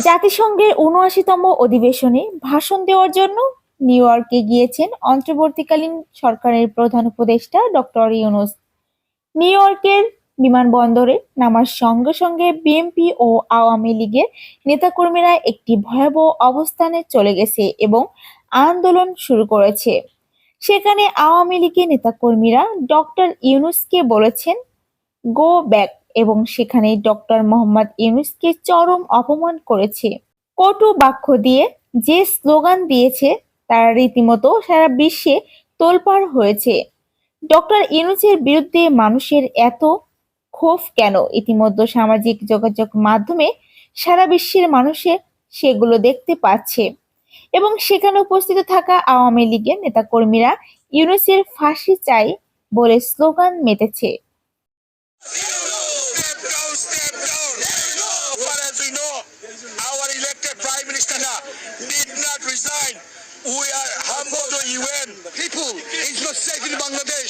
জাতিসংঘের উনআশিতম অধিবেশনে ভাষণ দেওয়ার জন্য নিউ ইয়র্কে গিয়েছেন অন্তর্বর্তীকালীন সরকারের প্রধান উপদেষ্টা ডক্টর ইউনুস। নিউ ইয়র্কের বিমানবন্দরে নামার সঙ্গে সঙ্গে বিএনপি ও আওয়ামী লীগের নেতাকর্মীরা একটি ভয়াবহ অবস্থানে চলে গেছে এবং আন্দোলন শুরু করেছে। সেখানে আওয়ামী লীগের নেতাকর্মীরা ডক্টর ইউনুসকে বলেছেন গো ব্যাক এবং সেখানে ডক্টর মোহাম্মদ ইউনুসকে চরম অপমান করেছে। কটু বাক্য দিয়ে যে স্লোগান দিয়েছে, তারা রীতিমতো সারা বিশ্বে তোলপাড় হয়েছে। ডক্টর ইউনুসের বিরুদ্ধে মানুষের এত ক্ষোভ কেন? ইতিমধ্যে সামাজিক যোগাযোগ মাধ্যমে সারা বিশ্বের মানুষের সেগুলো দেখতে পাচ্ছে। এবং সেখানে উপস্থিত থাকা আওয়ামী লীগের নেতাকর্মীরা ইউনুসের ফাঁসি চাই বলে স্লোগান মেতেছে। Our elected Prime Minister did not resign. We are humble to UN. People, it's not safe in Bangladesh.